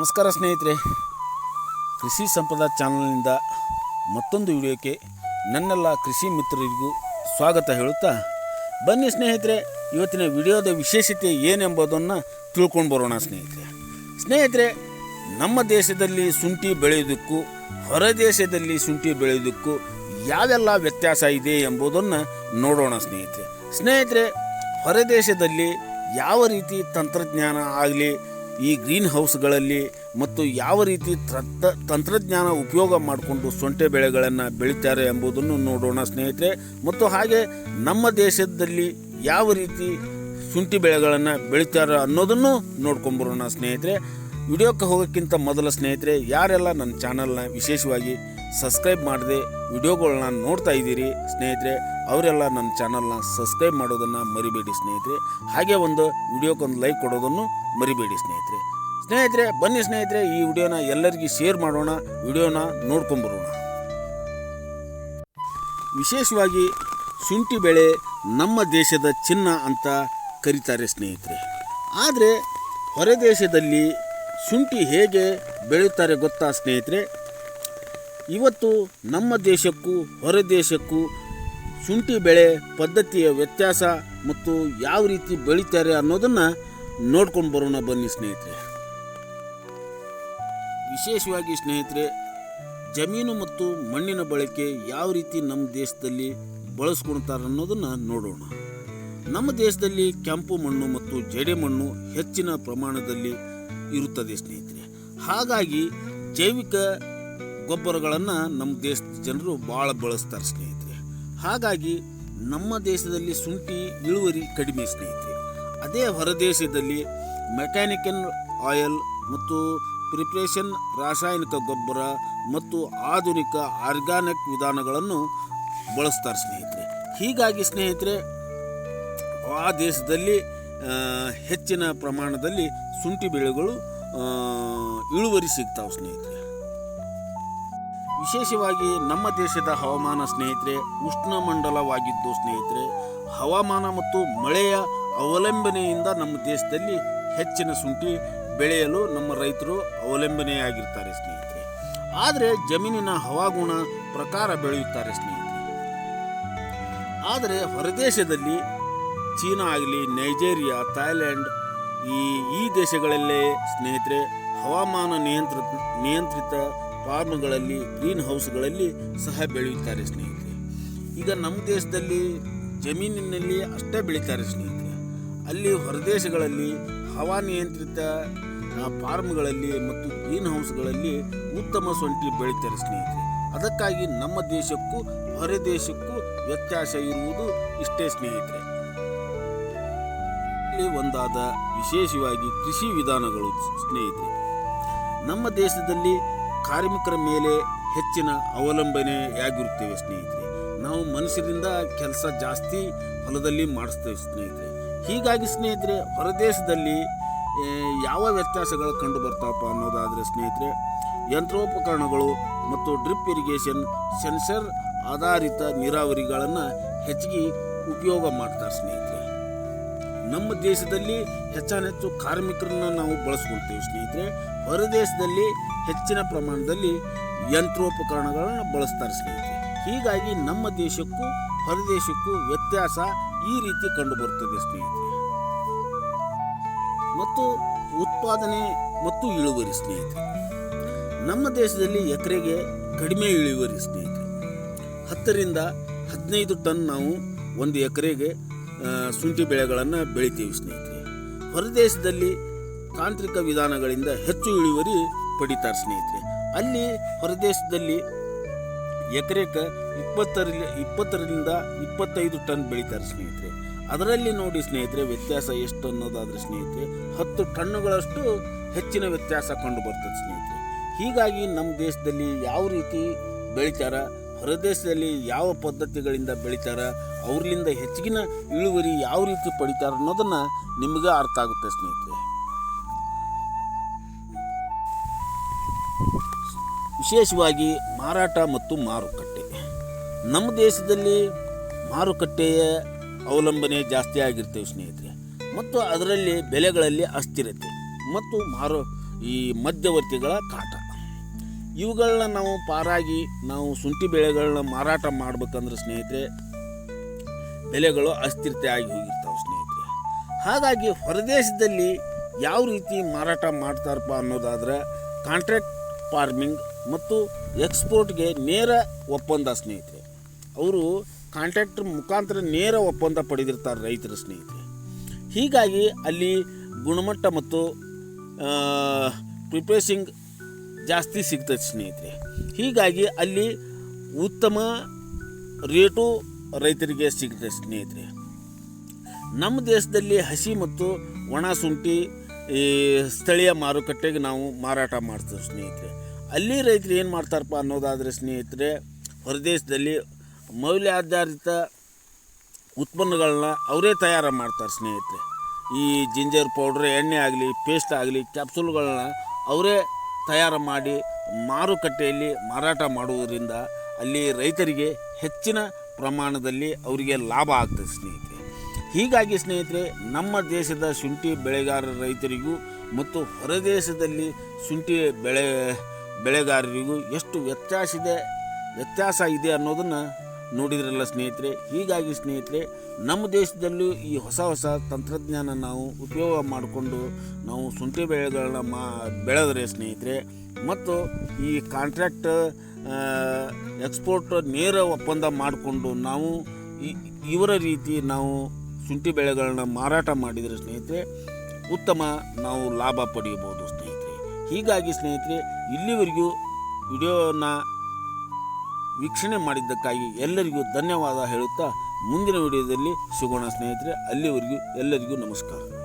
ನಮಸ್ಕಾರ ಸ್ನೇಹಿತರೆ. ಕೃಷಿ ಸಂಪದ ಚಾನಲ್ನಿಂದ ಮತ್ತೊಂದು ವಿಡಿಯೋಕ್ಕೆ ನನ್ನೆಲ್ಲ ಕೃಷಿ ಮಿತ್ರರಿಗೂ ಸ್ವಾಗತ ಹೇಳುತ್ತಾ, ಬನ್ನಿ ಸ್ನೇಹಿತರೆ, ಇವತ್ತಿನ ವಿಡಿಯೋದ ವಿಶೇಷತೆ ಏನೆಂಬುದನ್ನು ತಿಳ್ಕೊಂಡು ಬರೋಣ ಸ್ನೇಹಿತರೆ. ಸ್ನೇಹಿತರೆ, ನಮ್ಮ ದೇಶದಲ್ಲಿ ಶುಂಠಿ ಬೆಳೆಯೋದಕ್ಕೂ ಹೊರ ದೇಶದಲ್ಲಿ ಶುಂಠಿ ಬೆಳೆಯೋದಕ್ಕೂ ಯಾವೆಲ್ಲ ವ್ಯತ್ಯಾಸ ಇದೆ ಎಂಬುದನ್ನು ನೋಡೋಣ ಸ್ನೇಹಿತರೆ. ಸ್ನೇಹಿತರೆ, ಹೊರ ದೇಶದಲ್ಲಿ ಯಾವ ರೀತಿ ತಂತ್ರಜ್ಞಾನ ಆಗಲಿ ಈ ಗ್ರೀನ್ ಹೌಸ್ಗಳಲ್ಲಿ ಮತ್ತು ಯಾವ ರೀತಿ ತಂತ್ರ ತಂತ್ರಜ್ಞಾನ ಉಪಯೋಗ ಮಾಡಿಕೊಂಡು ಸೊಂಟೆ ಬೆಳೆಗಳನ್ನು ಬೆಳೀತಾರೆ ಎಂಬುದನ್ನು ನೋಡೋಣ ಸ್ನೇಹಿತರೆ. ಮತ್ತು ಹಾಗೆ ನಮ್ಮ ದೇಶದಲ್ಲಿ ಯಾವ ರೀತಿ ಶುಂಠಿ ಬೆಳೆಗಳನ್ನು ಬೆಳೀತಾರೆ ಅನ್ನೋದನ್ನು ನೋಡ್ಕೊಂಬರೋಣ ಸ್ನೇಹಿತರೆ. ವಿಡಿಯೋಕ್ಕೆ ಹೋಗೋಕ್ಕಿಂತ ಮೊದಲ ಸ್ನೇಹಿತರೆ, ಯಾರೆಲ್ಲ ನನ್ನ ಚಾನಲ್ನ ವಿಶೇಷವಾಗಿ ಸಬ್ಸ್ಕ್ರೈಬ್ ಮಾಡದೆ ವಿಡಿಯೋಗಳನ್ನ ನೋಡ್ತಾ ಇದ್ದೀರಿ, ಸ್ನೇಹಿತರೆ, ಅವರೆಲ್ಲ ನನ್ನ ಚಾನಲ್ನ ಸಬ್ಸ್ಕ್ರೈಬ್ ಮಾಡೋದನ್ನು ಮರಿಬೇಡಿ ಸ್ನೇಹಿತರೆ. ಹಾಗೆ ಒಂದು ವಿಡಿಯೋಕ್ಕೊಂದು ಲೈಕ್ ಕೊಡೋದನ್ನು ಮರಿಬೇಡಿ ಸ್ನೇಹಿತರೆ. ಸ್ನೇಹಿತರೆ, ಬನ್ನಿ ಸ್ನೇಹಿತರೆ, ಈ ವಿಡಿಯೋನ ಎಲ್ಲರಿಗೂ ಶೇರ್ ಮಾಡೋಣ, ವಿಡಿಯೋನ ನೋಡ್ಕೊಂಬರೋಣ. ವಿಶೇಷವಾಗಿ ಶುಂಠಿ ಬೆಳೆ ನಮ್ಮ ದೇಶದ ಚಿನ್ನ ಅಂತ ಕರೀತಾರೆ ಸ್ನೇಹಿತರೆ. ಆದರೆ ಹೊರ ದೇಶದಲ್ಲಿ ಶುಂಠಿ ಹೇಗೆ ಬೆಳೆಯುತ್ತಾರೆ ಗೊತ್ತಾ, ಸ್ನೇಹಿತರೆ? ಇವತ್ತು ನಮ್ಮ ದೇಶಕ್ಕೂ, ಹೊರ ದೇಶಕ್ಕೂ ಶುಂಠಿ ಬೆಳೆ ಪದ್ಧತಿಯ ವ್ಯತ್ಯಾಸ ಮತ್ತು ಯಾವ ರೀತಿ ಬೆಳೀತಾರೆ ಅನ್ನೋದನ್ನು ನೋಡ್ಕೊಂಡು ಬರೋಣ ಬನ್ನಿ, ಸ್ನೇಹಿತರೆ. ವಿಶೇಷವಾಗಿ, ಸ್ನೇಹಿತರೆ, ಜಮೀನು ಮತ್ತು ಮಣ್ಣಿನ ಬಳಕೆ ಯಾವ ರೀತಿ ನಮ್ಮ ದೇಶದಲ್ಲಿ ಬಳಸ್ಕೊಳ್ತಾರೆ ಅನ್ನೋದನ್ನು ನೋಡೋಣ. ನಮ್ಮ ದೇಶದಲ್ಲಿ ಕೆಂಪು ಮಣ್ಣು ಮತ್ತು ಜಡೆ ಮಣ್ಣು ಹೆಚ್ಚಿನ ಪ್ರಮಾಣದಲ್ಲಿ ಇರುತ್ತದೆ ಸ್ನೇಹಿತರೆ. ಹಾಗಾಗಿ ಜೈವಿಕ ಗೊಬ್ಬರಗಳನ್ನು ನಮ್ಮ ದೇಶದ ಜನರು ಭಾಳ ಬಳಸ್ತಾರೆ ಸ್ನೇಹಿತರೆ. ಹಾಗಾಗಿ ನಮ್ಮ ದೇಶದಲ್ಲಿ ಶುಂಠಿ ಇಳುವರಿ ಕಡಿಮೆ ಸ್ನೇಹಿತರೆ. ಅದೇ ಹೊರದೇಶದಲ್ಲಿ ಮೆಕ್ಯಾನಿಕಲ್ ಆಯಿಲ್ ಮತ್ತು ಪ್ರಿಪ್ರೇಷನ್ ರಾಸಾಯನಿಕ ಗೊಬ್ಬರ ಮತ್ತು ಆಧುನಿಕ ಆರ್ಗಾನಿಕ್ ವಿಧಾನಗಳನ್ನು ಬಳಸ್ತಾರೆ ಸ್ನೇಹಿತರೆ. ಹೀಗಾಗಿ ಸ್ನೇಹಿತರೆ, ಆ ದೇಶದಲ್ಲಿ ಹೆಚ್ಚಿನ ಪ್ರಮಾಣದಲ್ಲಿ ಶುಂಠಿ ಬೆಳೆಗಳು ಇಳುವರಿ ಸಿಗ್ತಾವೆ ಸ್ನೇಹಿತರೆ. ವಿಶೇಷವಾಗಿ ನಮ್ಮ ದೇಶದ ಹವಾಮಾನ ಸ್ನೇಹಿತರೆ, ಉಷ್ಣಮಂಡಲವಾಗಿದ್ದು ಸ್ನೇಹಿತರೆ, ಹವಾಮಾನ ಮತ್ತು ಮಳೆಯ ಅವಲಂಬನೆಯಿಂದ ನಮ್ಮ ದೇಶದಲ್ಲಿ ಹೆಚ್ಚಿನ ಶುಂಠಿ ಬೆಳೆಯಲು ನಮ್ಮ ರೈತರು ಅವಲಂಬನೆಯಾಗಿರ್ತಾರೆ ಸ್ನೇಹಿತರೆ. ಆದರೆ ಜಮೀನಿನ ಹವಾಗುಣ ಪ್ರಕಾರ ಬೆಳೆಯುತ್ತಾರೆ ಸ್ನೇಹಿತರೆ. ಆದರೆ ಹೊರದೇಶದಲ್ಲಿ ಚೀನಾ ಆಗಲಿ, ನೈಜೀರಿಯಾ ಥಾಯ್ಲ್ಯಾಂಡ್ ಈ ಈ ದೇಶಗಳಲ್ಲೇ ಸ್ನೇಹಿತರೆ, ಹವಾಮಾನ ನಿಯಂತ್ರಿತ ನಿಯಂತ್ರಿತ ಫಾರ್ಮ್ಗಳಲ್ಲಿ ಗ್ರೀನ್ ಹೌಸ್ಗಳಲ್ಲಿ ಸಹ ಬೆಳೆಯುತ್ತಾರೆ ಸ್ನೇಹಿತರೆ. ಈಗ ನಮ್ಮ ದೇಶದಲ್ಲಿ ಜಮೀನಿನಲ್ಲಿ ಅಷ್ಟೇ ಬೆಳೀತಾರೆ ಸ್ನೇಹಿತರೆ. ಅಲ್ಲಿ ಹೊರದೇಶಗಳಲ್ಲಿ ಹವಾನಿಯಂತ್ರಿತ ಫಾರ್ಮ್ಗಳಲ್ಲಿ ಮತ್ತು ಗ್ರೀನ್ ಹೌಸ್ಗಳಲ್ಲಿ ಉತ್ತಮ ಶುಂಠಿ ಬೆಳೀತಾರೆ ಸ್ನೇಹಿತರೆ. ಅದಕ್ಕಾಗಿ ನಮ್ಮ ದೇಶಕ್ಕೂ ಹೊರ ದೇಶಕ್ಕೂ ವ್ಯತ್ಯಾಸ ಇರುವುದು ಇಷ್ಟೇ ಸ್ನೇಹಿತರೆ. ಇಲ್ಲಿ ಒಂದಾದ ವಿಶೇಷವಾಗಿ ಕೃಷಿ ವಿಧಾನಗಳು ಸ್ನೇಹಿತರೆ, ನಮ್ಮ ದೇಶದಲ್ಲಿ ಕಾರ್ಮಿಕರ ಮೇಲೆ ಹೆಚ್ಚಿನ ಅವಲಂಬನೆಯಾಗಿರುತ್ತೇವೆ ಸ್ನೇಹಿತರೆ. ನಾವು ಮನುಷ್ಯರಿಂದ ಕೆಲಸ ಜಾಸ್ತಿ ಹೊಲದಲ್ಲಿ ಮಾಡಿಸ್ತೇವೆ ಸ್ನೇಹಿತರೆ. ಹೀಗಾಗಿ ಸ್ನೇಹಿತರೆ, ಹೊರದೇಶದಲ್ಲಿ ಯಾವ ವ್ಯತ್ಯಾಸಗಳು ಕಂಡು ಬರ್ತಾವಪ್ಪ ಅನ್ನೋದಾದರೆ ಸ್ನೇಹಿತರೆ, ಯಂತ್ರೋಪಕರಣಗಳು ಮತ್ತು ಡ್ರಿಪ್ ಇರಿಗೇಷನ್, ಸೆನ್ಸರ್ ಆಧಾರಿತ ನೀರಾವರಿಗಳನ್ನು ಹೆಚ್ಚಿಗೆ ಉಪಯೋಗ ಮಾಡ್ತಾರೆ ಸ್ನೇಹಿತರೆ. ನಮ್ಮ ದೇಶದಲ್ಲಿ ಹೆಚ್ಚಾನೆಚ್ಚು ಕಾರ್ಮಿಕರನ್ನ ನಾವು ಬಳಸ್ಕೊಳ್ತೇವೆ ಸ್ನೇಹಿತರೆ. ಹೊರ ದೇಶದಲ್ಲಿ ಹೆಚ್ಚಿನ ಪ್ರಮಾಣದಲ್ಲಿ ಯಂತ್ರೋಪಕರಣಗಳನ್ನು ಬಳಸ್ತಾರೆ ಸ್ನೇಹಿತರೆ. ಹೀಗಾಗಿ ನಮ್ಮ ದೇಶಕ್ಕೂ ಹೊರ ದೇಶಕ್ಕೂ ವ್ಯತ್ಯಾಸ ಈ ರೀತಿ ಕಂಡುಬರುತ್ತದೆ ಸ್ನೇಹಿತರೆ. ಮತ್ತು ಉತ್ಪಾದನೆ ಮತ್ತು ಇಳುವರಿ ಸ್ನೇಹಿತರೆ. ನಮ್ಮ ದೇಶದಲ್ಲಿ ಎಕರೆಗೆ ಕಡಿಮೆ ಇಳುವರಿ ಸ್ನೇಹಿತರೆ. ಹತ್ತರಿಂದ ಹದಿನೈದು ಟನ್ ನಾವು ಒಂದು ಎಕರೆಗೆ ಶುಂಠಿ ಬೆಳೆಗಳನ್ನು ಬೆಳಿತೀವಿ ಸ್ನೇಹಿತರೆ. ಹೊರದೇಶದಲ್ಲಿ ತಾಂತ್ರಿಕ ವಿಧಾನಗಳಿಂದ ಹೆಚ್ಚು ಇಳುವರಿ ಪಡಿತಾರೆ ಸ್ನೇಹಿತರೆ. ಅಲ್ಲಿ ಹೊರದೇಶದಲ್ಲಿ ಎಕರೆಕ ಇಪ್ಪತ್ತರಲ್ಲಿ, ಇಪ್ಪತ್ತರಿಂದ ಇಪ್ಪತ್ತೈದು ಟನ್ ಬೆಳಿತಾರೆ ಸ್ನೇಹಿತರೆ. ಅದರಲ್ಲಿ ನೋಡಿ ಸ್ನೇಹಿತರೆ ವ್ಯತ್ಯಾಸ ಎಷ್ಟು ಅನ್ನೋದಾದರೆ ಸ್ನೇಹಿತರೆ, ಹತ್ತು ಟನ್ನುಗಳಷ್ಟು ಹೆಚ್ಚಿನ ವ್ಯತ್ಯಾಸ ಕಂಡು ಬರ್ತದೆ ಸ್ನೇಹಿತರೆ. ಹೀಗಾಗಿ ನಮ್ಮ ದೇಶದಲ್ಲಿ ಯಾವ ರೀತಿ ಬೆಳಿತಾರ ಹೊರದೇಶದಲ್ಲಿ ಯಾವ ಪದ್ಧತಿಗಳಿಂದ ಬೆಳಿತಾರ, ಅವ್ರಲಿಂದ ಹೆಚ್ಚಿನ ಇಳುವರಿ ಯಾವ ರೀತಿ ಪಡಿತಾರೆ ಅನ್ನೋದನ್ನು ನಿಮಗೆ ಅರ್ಥ ಆಗುತ್ತೆ ಸ್ನೇಹಿತರೆ. ವಿಶೇಷವಾಗಿ ಮಾರಾಟ ಮತ್ತು ಮಾರುಕಟ್ಟೆ. ನಮ್ಮ ದೇಶದಲ್ಲಿ ಮಾರುಕಟ್ಟೆಯ ಅವಲಂಬನೆ ಜಾಸ್ತಿ ಆಗಿರ್ತೇವೆ ಸ್ನೇಹಿತರೆ. ಮತ್ತು ಅದರಲ್ಲಿ ಬೆಲೆಗಳಲ್ಲಿ ಅಸ್ಥಿರತೆ ಮತ್ತು ಮಾರು ಈ ಮಧ್ಯವರ್ತಿಗಳ ಕಾಟ. ಇವುಗಳನ್ನ ನಾವು ಪಾರಾಗಿ ನಾವು ಶುಂಠಿ ಬೆಳೆಗಳನ್ನ ಮಾರಾಟ ಮಾಡ್ಬೇಕಂದ್ರೆ ಸ್ನೇಹಿತರೆ, ಬೆಲೆಗಳು ಅಸ್ಥಿರತೆ ಆಗಿ ಹೋಗಿರ್ತಾವೆ ಸ್ನೇಹಿತರೆ. ಹಾಗಾಗಿ ಹೊರದೇಶದಲ್ಲಿ ಯಾವ ರೀತಿ ಮಾರಾಟ ಮಾಡ್ತಾರಪ್ಪ ಅನ್ನೋದಾದ್ರೆ ಕಾಂಟ್ರಾಕ್ಟ್ ಫಾರ್ಮಿಂಗ್ ಮತ್ತು ಎಕ್ಸ್ಪೋರ್ಟ್ಗೆ ನೇರ ಒಪ್ಪಂದ ಸ್ನೇಹಿತರೆ. ಅವರು ಕಾಂಟ್ರಾಕ್ಟರ್ ಮುಖಾಂತರ ನೇರ ಒಪ್ಪಂದ ಪಡೆದಿರ್ತಾರೆ ರೈತರ ಸ್ನೇಹಿತರೆ. ಹೀಗಾಗಿ ಅಲ್ಲಿ ಗುಣಮಟ್ಟ ಮತ್ತು ಪ್ರಿಪೇಸಿಂಗ್ ಜಾಸ್ತಿ ಸಿಗ್ತದೆ ಸ್ನೇಹಿತರೆ. ಹೀಗಾಗಿ ಅಲ್ಲಿ ಉತ್ತಮ ರೇಟು ರೈತರಿಗೆ ಸಿಗ್ತದೆ ಸ್ನೇಹಿತರೆ. ನಮ್ಮ ದೇಶದಲ್ಲಿ ಹಸಿ ಮತ್ತು ಒಣ ಶುಂಠಿ ಈ ಸ್ಥಳೀಯ ಮಾರುಕಟ್ಟೆಗೆ ನಾವು ಮಾರಾಟ ಮಾಡ್ತೀವಿ ಸ್ನೇಹಿತರೆ. ಅಲ್ಲಿ ರೈತರು ಏನು ಮಾಡ್ತಾರಪ್ಪ ಅನ್ನೋದಾದರೆ ಸ್ನೇಹಿತರೆ, ಹೊರದೇಶದಲ್ಲಿ ಮೌಲ್ಯಾಧಾರಿತ ಉತ್ಪನ್ನಗಳನ್ನ ಅವರೇ ತಯಾರು ಮಾಡ್ತಾರೆ ಸ್ನೇಹಿತರೆ. ಈ ಜಿಂಜರ್ ಪೌಡ್ರ್ ಎಣ್ಣೆ ಆಗಲಿ ಪೇಸ್ಟ್ ಆಗಲಿ ಕ್ಯಾಪ್ಸೂಲ್ಗಳನ್ನ ಅವರೇ ತಯಾರು ಮಾಡಿ ಮಾರುಕಟ್ಟೆಯಲ್ಲಿ ಮಾರಾಟ ಮಾಡುವುದರಿಂದ ಅಲ್ಲಿ ರೈತರಿಗೆ ಹೆಚ್ಚಿನ ಪ್ರಮಾಣದಲ್ಲಿ ಅವರಿಗೆ ಲಾಭ ಆಗ್ತದೆ ಸ್ನೇಹಿತರೆ. ಹೀಗಾಗಿ ಸ್ನೇಹಿತರೆ, ನಮ್ಮ ದೇಶದ ಶುಂಠಿ ಬೆಳೆಗಾರರ ರೈತರಿಗೂ ಮತ್ತು ಹೊರದೇಶದಲ್ಲಿ ಶುಂಠಿ ಬೆಳೆ, ಬೆಳೆಗಾರರಿಗೂ ಎಷ್ಟು ವ್ಯತ್ಯಾಸ ಇದೆ ವ್ಯತ್ಯಾಸ ಇದೆ ಅನ್ನೋದನ್ನು ನೋಡಿದ್ರಲ್ಲ ಸ್ನೇಹಿತರೆ? ಹೀಗಾಗಿ ಸ್ನೇಹಿತರೆ, ನಮ್ಮ ದೇಶದಲ್ಲೂ ಈ ಹೊಸ ಹೊಸ ತಂತ್ರಜ್ಞಾನ ನಾವು ಉಪಯೋಗ ಮಾಡಿಕೊಂಡು ನಾವು ಶುಂಠಿ ಬೆಳೆಗಳನ್ನ ಮಾ, ಬೆಳೆದ್ರೆ ಸ್ನೇಹಿತರೆ, ಮತ್ತು ಈ ಕಾಂಟ್ರಾಕ್ಟ್ ಎಕ್ಸ್ಪೋರ್ಟ್ ನೇರ ಒಪ್ಪಂದ ಮಾಡಿಕೊಂಡು ನಾವು ಇವರ ರೀತಿ ನಾವು ಶುಂಠಿ ಬೆಳೆಗಳನ್ನ ಮಾರಾಟ ಮಾಡಿದರೆ ಸ್ನೇಹಿತರೆ, ಉತ್ತಮ ನಾವು ಲಾಭ ಪಡೆಯಬಹುದು ಸ್ನೇಹಿತರೆ. ಹೀಗಾಗಿ ಸ್ನೇಹಿತರೆ, ಇಲ್ಲಿವರೆಗೂ ವಿಡಿಯೋನ ವೀಕ್ಷಣೆ ಮಾಡಿದ್ದಕ್ಕಾಗಿ ಎಲ್ಲರಿಗೂ ಧನ್ಯವಾದ ಹೇಳುತ್ತಾ ಮುಂದಿನ ವಿಡಿಯೋದಲ್ಲಿ ಸಿಗೋಣ ಸ್ನೇಹಿತರೆ ಅಲ್ಲಿವರೆಗೂ ಎಲ್ಲರಿಗೂ ನಮಸ್ಕಾರ.